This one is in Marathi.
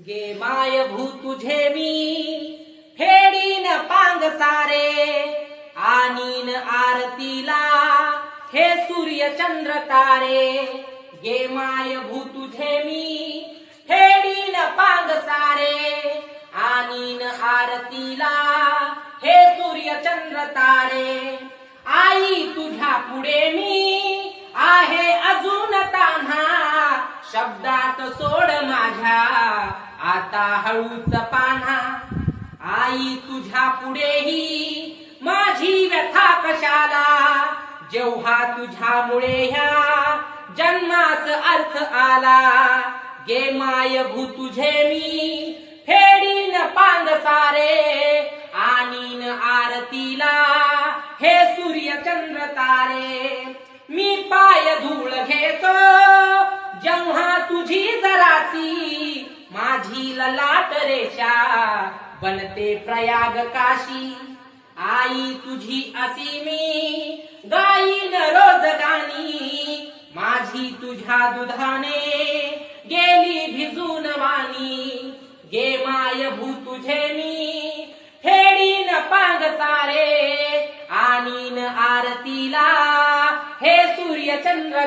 गे माय भू तुझे मी. फेडीन पांग सारे आनीन आरतीला. हे सूर्य चंद्र तारे गे माय भू तुझे मी. फेडीन पांग सारे आनीन आरतीला. हे सूर्य चंद्र तारे आई तुझ्या पुढे मी. आहे अजून तान्हा शब्दात सोड माझ्या. हळूच पान्हा. आई तुझ्या पुढेही माझी व्यथा कशाला? जेव्हा तुझ्यामुळे ह्या जन्मास अर्थ आला गे माय भू तुझे मी फेडीन पांग सारे आणीन आरतीला हे सूर्य चंद्र तारे. माझी ललाट रेषा. बनते प्रयाग काशी. आई तुझी असी मी. गाईन रोज गाणी. माझी तुझ्या दुधाने गेली भिजून वाणी. गे माय भू तुझे मी. फेडीन पांग सारे. आणीन आरतीला. हे सूर्य चंद्र